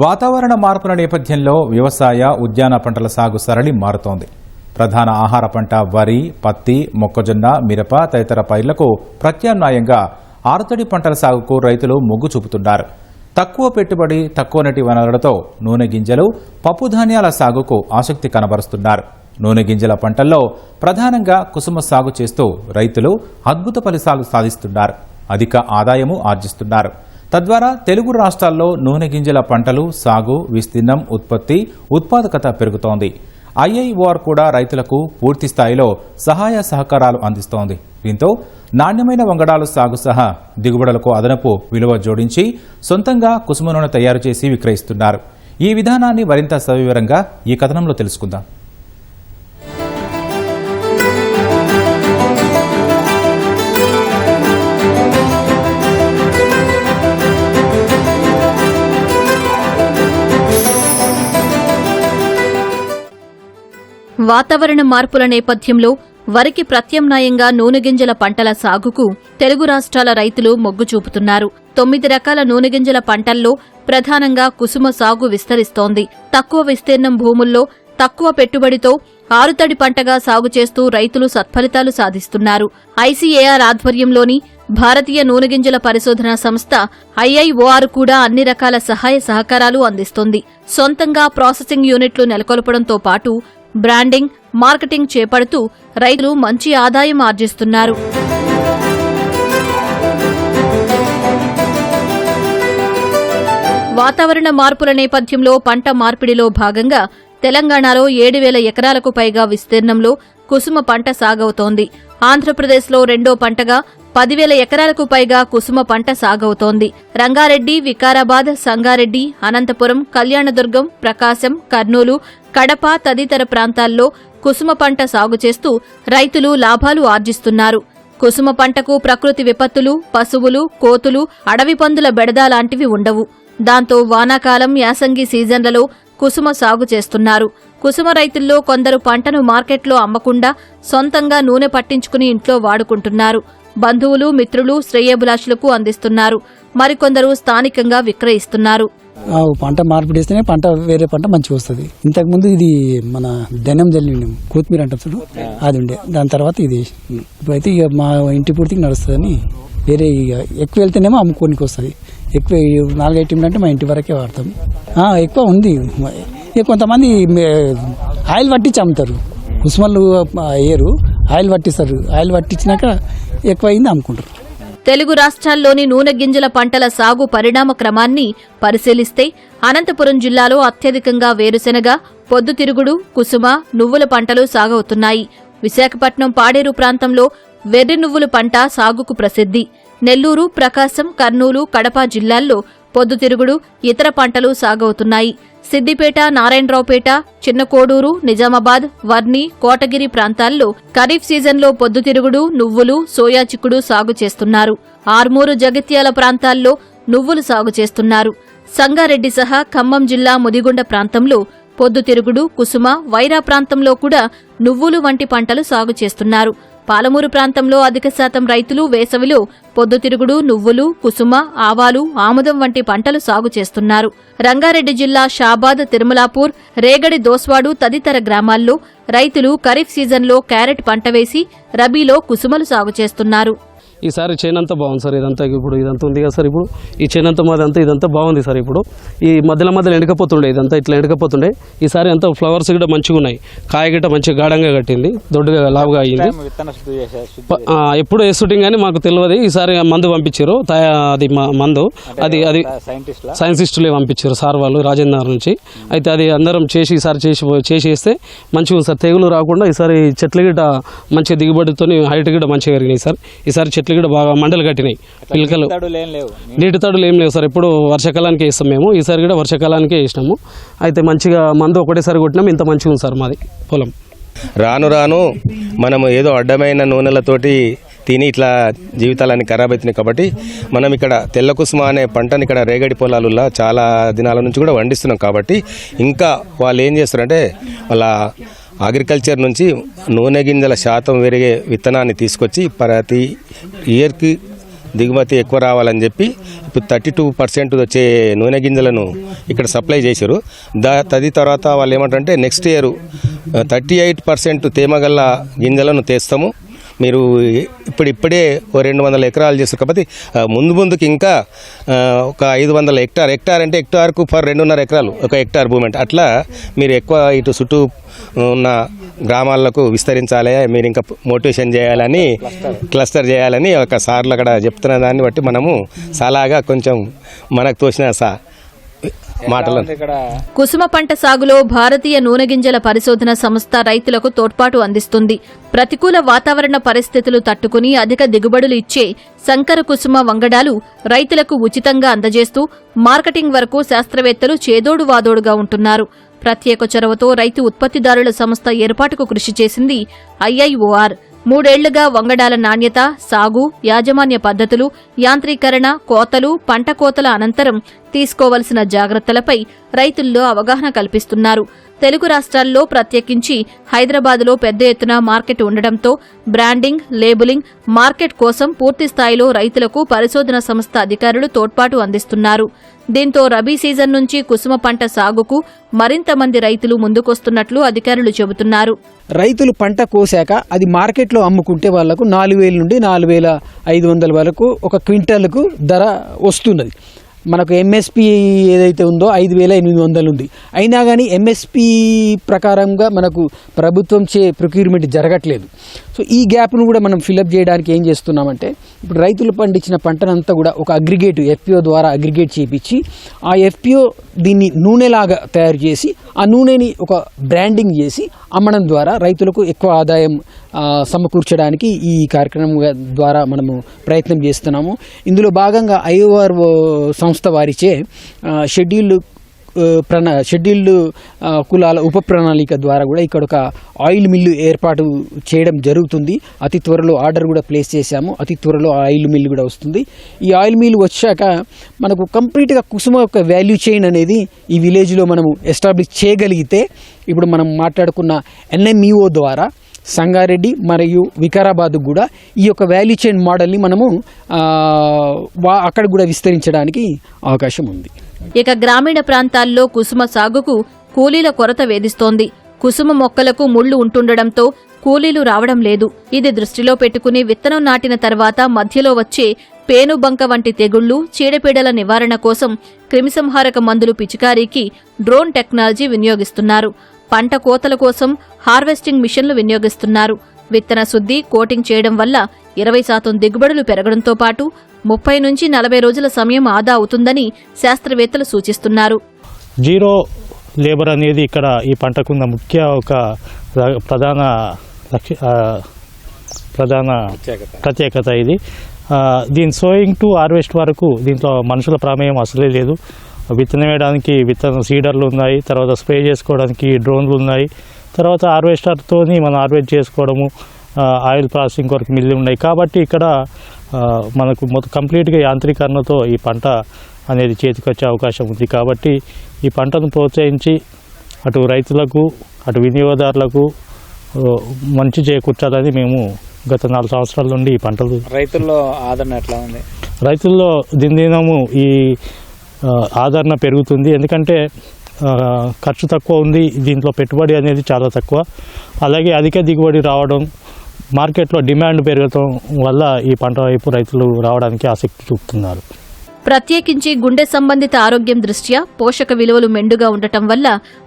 వాతావరణ మార్పుల నేపథ్యంలో వ్యవసాయ ఉద్యాన పంటల సాగు సరళి మారుతోంది. ప్రధాన ఆహార పంట వరి పత్తి మొక్కజొన్న మిరప తదితర పైర్లకు ప్రత్యామ్నాయంగా ఆరుతడి పంటల సాగుకు రైతులు మొగ్గు చూపుతున్నారు. తక్కువ పెట్టుబడి తక్కువ నటి వనరులతో నూనె గింజలు పప్పుధాన్యాల సాగుకు ఆసక్తి కనబరుస్తున్నారు. నూనె గింజల పంటల్లో ప్రధానంగా కుసుమ సాగు చేస్తూ రైతులు అద్భుత ఫలితాలు సాధిస్తున్నారు. అధిక ఆదాయము ఆర్జిస్తున్నారు. తద్వారా తెలుగు రాష్ట్రాల్లో నూనె గింజల పంటలు సాగు విస్తీర్ణం ఉత్పత్తి ఉత్పాదకత పెరుగుతోంది. ఐఐఓఆర్ కూడా రైతులకు పూర్తి స్థాయిలో సహాయ సహకారాలు అందిస్తోంది. దీంతో నాణ్యమైన వంగడాలు సాగు సహా దిగుబడులకు అదనపు విలువ జోడించి సొంతంగా కుసుమ నూనె తయారు చేసి విక్రయిస్తున్నారు. ఈ విధానాన్ని మరింత సవివరంగా ఈ కథనంలో తెలుసుకుందాం. వాతావరణ మార్పుల నేపథ్యంలో వరికి ప్రత్యామ్నాయంగా నూనె గింజల పంటల సాగుకు తెలుగు రాష్ట్రాల రైతులు మొగ్గు చూపుతున్నారు. తొమ్మిది రకాల నూనె గింజల పంటల్లో ప్రధానంగా కుసుమ సాగు విస్తరిస్తోంది. తక్కువ విస్తీర్ణం భూముల్లో తక్కువ పెట్టుబడితో ఆరుతడి పంటగా సాగు చేస్తూ రైతులు సత్ఫలితాలు సాధిస్తున్నారు. ఐసీఏఆర్ ఆధ్వర్యంలోని భారతీయ నూనె గింజల పరిశోధనా సంస్థ ఐఐఓఆర్ కూడా అన్ని రకాల సహాయ సహకారాలు అందిస్తుంది. సొంతంగా ప్రాసెసింగ్ యూనిట్లు నెలకొల్పడంతో పాటు బ్రాండింగ్ మార్కెటింగ్ చేపడుతూ రైతులు మంచి ఆదాయం ఆర్జిస్తున్నారు. వాతావరణ మార్పుల నేపథ్యంలో పంట మార్పిడిలో భాగంగా తెలంగాణలో ఏడు వేల ఎకరాలకు పైగా విస్తీర్ణంలో కుసుమ పంట సాగవుతోంది. ఆంధ్రప్రదేశ్లో రెండో పంటగా పదివేల ఎకరాలకు పైగా కుసుమ పంట సాగవుతోంది. రంగారెడ్డి వికారాబాద్ సంగారెడ్డి అనంతపురం కళ్యాణదుర్గం ప్రకాశం కర్నూలు కడప తదితర ప్రాంతాల్లో కుసుమ పంట సాగు చేస్తూ రైతులు లాభాలు ఆర్జిస్తున్నారు. కుసుమ పంటకు ప్రకృతి విపత్తులు పశువులు కోతులు అడవి పందుల బెడద లాంటివి ఉండవు. దాంతో వానాకాలం యాసంగి సీజన్లలో కుసుమ సాగు చేస్తున్నారు. కుసుమ రైతుల్లో కొందరు పంటను మార్కెట్లో అమ్మకుండా సొంతంగా నూనె పట్టించుకుని ఇంట్లో వాడుకుంటున్నారు. బంధువులు మిత్రులు శ్రేయభిలాషులకు అందిస్తున్నారు. మరికొందరు స్థానికంగా విక్రయిస్తున్నారు. పంట మార్పిడి చేస్తేనే పంట వేరే పంట మంచిగా వస్తుంది. ఇంతకుముందు ఇది మన ధనం జల్లి కొత్తిమీర అంటాం చూడు అది ఉండే. దాని తర్వాత ఇది. ఇప్పుడైతే ఇక మా ఇంటి పూర్తికి నడుస్తుందని వేరే ఇక ఎక్కువ వెళ్తేనేమో అమ్ముకోనికి వస్తుంది. ఎక్కువ ఈ నాలుగైదు టీంలు అంటే మా ఇంటి వరకే వాడతాం. ఎక్కువ ఉంది. ఇక కొంతమంది ఆయిల్ పట్టించి అమ్ముతారు. కుసుమలు వేయరు ఆయిల్ పట్టిస్తారు. ఆయిల్ పట్టించినాక ఎక్కువ అయింది అమ్ముకుంటారు. తెలుగు రాష్ట్రాల్లోని నూనె గింజల పంటల సాగు పరిణామ క్రమాన్ని పరిశీలిస్తే అనంతపురం జిల్లాలో అత్యధికంగా వేరుశెనగ పొద్దుతిరుగుడు కుసుమ నువ్వుల పంటలు సాగవుతున్నాయి. విశాఖపట్నం పాడేరు ప్రాంతంలో వెర్రి నువ్వుల పంట సాగుకు ప్రసిద్ధి. నెల్లూరు ప్రకాశం కర్నూలు కడప జిల్లాల్లో పొద్దుతిరుగుడు ఇతర పంటలు సాగవుతున్నాయి. సిద్దిపేట నారాయణరావుపేట చిన్నకోడూరు నిజామాబాద్ వర్ని కోటగిరి ప్రాంతాల్లో ఖరీఫ్ సీజన్లో పొద్దుతిరుగుడు నువ్వులు సోయా చిక్కుడు సాగు చేస్తున్నారు. ఆర్మూరు జగిత్యాల ప్రాంతాల్లో నువ్వులు సాగు చేస్తున్నారు. సంగారెడ్డి సహా ఖమ్మం జిల్లా ముదిగుండ ప్రాంతంలో పొద్దుతిరుగుడు కుసుమ వైరా ప్రాంతంలో కూడా నువ్వులు వంటి పంటలు సాగు చేస్తున్నారు. పాలమూరు ప్రాంతంలో అధిక శాతం రైతులు వేసవిలో పొద్దుతిరుగుడు నువ్వులు కుసుమ ఆవాలు ఆముదం వంటి పంటలు సాగు చేస్తున్నారు. రంగారెడ్డి జిల్లా షాబాద్ తిరుమలాపూర్ రేగడి దోస్వాడు తదితర గ్రామాల్లో రైతులు ఖరీఫ్ సీజన్లో క్యారెట్ పంట వేసి రబీలో కుసుమలు సాగు చేస్తున్నారు. ఈసారి చేనంతా బాగుంది సార్ ఇదంతా ఇప్పుడు ఇదంతా ఉంది కదా సార్ ఇప్పుడు ఈ చేనంతా మాది అంతా ఇదంతా బాగుంది సార్ ఇప్పుడు. ఈ మధ్యలో మధ్యలో ఎండకపోతుండే ఇదంతా ఇట్లా ఎండకపోతుండే. ఈసారి అంతా ఫ్లవర్స్ కూడా మంచిగా ఉన్నాయి. కాయ గిట్ట మంచిగా గాఢంగా కట్టింది దొడ్డుగా లావుగా అయ్యింది ఎప్పుడు వేస్తుంటాం కానీ మాకు తెలియదు. ఈసారి మందు పంపించారు. తయా అది మందు. అది అది సైన్సిస్టులే పంపించారు సార్ వాళ్ళు రాజేంద్ర నుంచి. అయితే అది అందరం చేసి ఈసారి చేసి చేసి వేస్తే మంచిగా ఉంది సార్. తెగులు రాకుండా ఈసారి చెట్లు గిట్ట మంచిగా దిగుబడితో హైట్ గిట్ట మంచిగా పెరిగినాయి సార్. ఈసారి చెట్లు గిట్ట బాగా మండలు కట్టినాయి. పిలకలు. నీటి తడులు ఏం లేవు సార్. ఎప్పుడు వర్షాకాలానికి వేస్తాం మేము. ఈసారి కూడా వర్షాకాలానికే వేసినాము అయితే మంచిగా మందు ఒకటేసారి కొట్టినాం. ఇంత మంచిగా ఉంది సార్ మాది పొలం. రాను రాను మనము ఏదో అడ్డమైన నూనెలతోటి తిని ఇట్లా జీవితాలన్నీ ఖరాబ్ అవుతున్నాయి కాబట్టి మనం ఇక్కడ తెల్ల కుసుమ అనే పంటని ఇక్కడ రేగడి పొలాలలో చాలా దినాల నుంచి కూడా వండిస్తున్నాం కాబట్టి ఇంకా వాళ్ళు ఏం చేస్తారంటే వాళ్ళ అగ్రికల్చర్ నుంచి నూనె గింజల శాతం పెరిగే విత్తనాన్ని తీసుకొచ్చి ప్రతి ఇయర్కి దిగుమతి ఎక్కువ రావాలని చెప్పి ఇప్పుడు థర్టీ టూ పర్సెంట్ వచ్చే నూనె గింజలను ఇక్కడ సప్లై చేశారు. దా తది తర్వాత వాళ్ళు ఏమంటారంటే next year thirty eight percent తేమగల్ల గింజలను తెస్తాము. మీరు ఇప్పుడు ఇప్పుడే ఓ రెండు వందల ఎకరాలు చేస్తారు. కాబట్టి ముందు ముందుకు ఇంకా ఒక ఐదు వందల హెక్టార్ హెక్టార్ అంటే హెక్టార్కు ఫర్ రెండున్నర ఎకరాలు ఒక హెక్టార్ భూమి అంటే. అట్లా మీరు ఎక్కువ ఇటు చుట్టూ ఉన్న గ్రామాలకు విస్తరించాలి మీరు ఇంకా మోటివేషన్ చేయాలని క్లస్టర్ చేయాలని ఒక సార్లు అక్కడ చెప్తున్న దాన్ని బట్టి మనము సలాగా కొంచెం మనకు తోచిన సా మాటలను కుసుమ పంట సాగులో భారతీయ నూనె గింజల పరిశోధన సంస్థ రైతులకు తోడ్పాటు అందిస్తుంది. ప్రతికూల వాతావరణ పరిస్థితులు తట్టుకుని అధిక దిగుబడులు ఇచ్చే సంకర కుసుమ వంగడాలు రైతులకు ఉచితంగా అందజేస్తూ మార్కెటింగ్ వరకు శాస్త్రవేత్తలు చేదోడు వాదోడుగా ఉంటున్నారు. ప్రత్యేక చొరవతో రైతు ఉత్పత్తిదారుల సంస్థ ఏర్పాటుకు కృషి చేసింది ఐఐఓఆర్. మూడేళ్ళుగా వంగడాల నాణ్యత సాగు యాజమాన్య పద్ధతులు యాంత్రీకరణ కోతలు పంట కోతల అనంతరం తీసుకోవలసిన జాగ్రత్తలపై రైతుల్లో అవగాహన కల్పిస్తున్నారు. తెలుగు రాష్ట్రాల్లో ప్రత్యేకించి హైదరాబాద్లో పెద్ద ఎత్తున మార్కెట్ ఉండడంతో బ్రాండింగ్ లేబులింగ్ మార్కెట్ కోసం పూర్తి స్థాయిలో రైతులకు పరిశోధన సంస్థ అధికారులు తోడ్పాటు అందిస్తున్నారు. దీంతో రబీ సీజన్ నుంచి కుసుమ పంట సాగుకు మరింత మంది రైతులు ముందుకొస్తున్నట్లు అధికారులు చెబుతున్నారు. రైతులు పంట కోసాక అది మార్కెట్లో అమ్ముకుంటే వాళ్ళకు నాలుగు వేల నుండి నాలుగు వేల ఐదు వందల వరకు ఒక క్వింటాల్కు ధర వస్తున్నది. మనకు ఎంఎస్పి ఏదైతే ఉందో ఐదు వేల ఎనిమిది వందలు ఉంది. అయినా కానీ ఎంఎస్పి ప్రకారంగా మనకు ప్రభుత్వం చే ప్రొక్యూర్మెంట్ జరగట్లేదు. సో ఈ గ్యాప్ను కూడా మనం ఫిలప్ చేయడానికి ఏం చేస్తున్నామంటే ఇప్పుడు రైతులు పండించిన పంటనంతా కూడా ఒక అగ్రిగేట్ ఎఫ్పిఓ ద్వారా అగ్రిగేట్ చేపించి ఆ ఎఫ్పిఓ దీన్ని నూనెలాగా తయారు చేసి ఆ నూనెని ఒక బ్రాండింగ్ చేసి అమ్మడం ద్వారా రైతులకు ఎక్కువ ఆదాయం సమకూర్చడానికి ఈ కార్యక్రమం ద్వారా మనము ప్రయత్నం చేస్తున్నాము. ఇందులో భాగంగా ఐఓఆర్ సంస్థ వారిచే షెడ్యూల్ ప్రణ షెడ్యూల్డ్ కులాల ఉప ప్రణాళిక ద్వారా కూడా ఇక్కడ ఒక ఆయిల్ మిల్లు ఏర్పాటు చేయడం జరుగుతుంది. అతి త్వరలో ఆర్డర్ కూడా ప్లేస్ చేశాము. అతి త్వరలో ఆయిల్ మిల్లు కూడా వస్తుంది. ఈ ఆయిల్ మిల్ వచ్చాక మనకు కంప్లీట్గా కుసుమ యొక్క వాల్యూ చైన్ అనేది ఈ విలేజ్లో మనము ఎస్టాబ్లిష్ చేయగలిగితే ఇప్పుడు మనం మాట్లాడుకున్న ఎన్ఎంఈఓ ద్వారా సంగారెడ్డి మరియు వికారాబాద్ కూడా ఈ యొక్క వాల్యూ చైన్ మోడల్ని మనము అక్కడ కూడా విస్తరించడానికి అవకాశం ఉంది. ఇక గ్రామీణ ప్రాంతాల్లో కుసుమ సాగుకు కూలీల కొరత వేధిస్తోంది. కుసుమ మొక్కలకు ముళ్ళు ఉంటుండడంతో కూలీలు రావడం లేదు. ఇది దృష్టిలో పెట్టుకుని విత్తనం నాటిన తర్వాత మధ్యలో వచ్చే పేనుబంక వంటి తెగుళ్ళు చీడపీడల నివారణ కోసం క్రిమిసంహారక మందులు పిచికారీకి డ్రోన్ టెక్నాలజీ వినియోగిస్తున్నారు. పంట కోతల కోసం హార్వెస్టింగ్ మిషన్లు వినియోగిస్తున్నారు. విత్తన శుద్ధి కోటింగ్ చేయడం వల్ల ఇరవై శాతం దిగుబడులు పెరగడంతో పాటు ముప్పై నుంచి నలభై రోజుల సమయం ఆదా అవుతుందని శాస్త్రవేత్తలు సూచిస్తున్నారు. జీరో లేబర్ అనేది ఇక్కడ ఈ పంటకున్న ముఖ్య ఒక ప్రధాన ప్రధాన ప్రత్యేకత ఇది. ఆ, దీని సోయింగ్ టు హార్వెస్ట్ వరకు దీంట్లో మనుషుల ప్రమేయం అసలే లేదు. విత్తనం వేయడానికి విత్తన సీడర్లు ఉన్నాయి తర్వాత స్ప్రే చేసుకోవడానికి డ్రోన్లు ఉన్నాయి. తర్వాత హార్వెస్టర్తోని మనం హార్వెస్ట్ చేసుకోవడము ఆయిల్ ప్రాసెసింగ్ కొరకు మిల్లు ఉన్నాయి. కాబట్టి ఇక్కడ మనకు మొత్తం కంప్లీట్గా యాంత్రీకరణతో ఈ పంట అనేది చేతికి వచ్చే అవకాశం ఉంది. కాబట్టి ఈ పంటను ప్రోత్సహించి అటు రైతులకు అటు వినియోగదారులకు మంచి చేకూర్చాలని మేము గత నాలుగు సంవత్సరాల నుండి ఈ పంటలు రైతుల్లో ఆదరణ ఎట్లా ఉంది? రైతుల్లో దినదినము ఈ ఆదరణ పెరుగుతుంది. ఎందుకంటే ఖర్చు తక్కువ ఉంది. దీంట్లో పెట్టుబడి అనేది చాలా తక్కువ. అలాగే అధిక దిగుబడి రావడం మార్కెట్లో డిమాండ్ పెరగడం వల్ల ఈ పంట వైపు రైతులు రావడానికి ఆసక్తి చూపుతున్నారు. ప్రత్యేకించి గుండె సంబంధిత ఆరోగ్యం దృష్ట్యా పోషక విలువలు మెండుగా ఉండటం వల్ల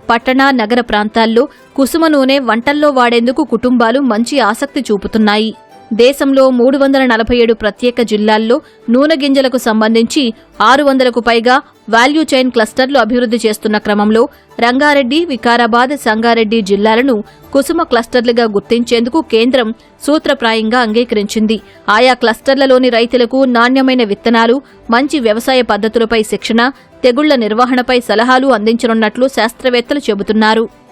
పట్టణ నగర ప్రాంతాల్లో కుసుమ నూనె వంటల్లో వాడేందుకు కుటుంబాలు మంచి ఆసక్తి చూపుతున్నాయి. దేశంలో మూడు వందల నలభై ఏడు ప్రత్యేక జిల్లాల్లో నూనె గింజలకు సంబంధించి ఆరు వందలకు పైగా వాల్యూ చైన్ క్లస్టర్లు అభివృద్ధి చేస్తున్న క్రమంలో రంగారెడ్డి వికారాబాద్ సంగారెడ్డి జిల్లాలను కుసుమ క్లస్టర్లుగా గుర్తించేందుకు కేంద్రం సూత్రప్రాయంగా అంగీకరించింది. ఆయా క్లస్టర్లలోని రైతులకు నాణ్యమైన విత్తనాలు మంచి వ్యవసాయ పద్ధతులపై శిక్షణ తెగుళ్ళ నిర్వహణపై సలహాలు అందించనున్నట్లు శాస్త్రవేత్తలు చెబుతున్నారు.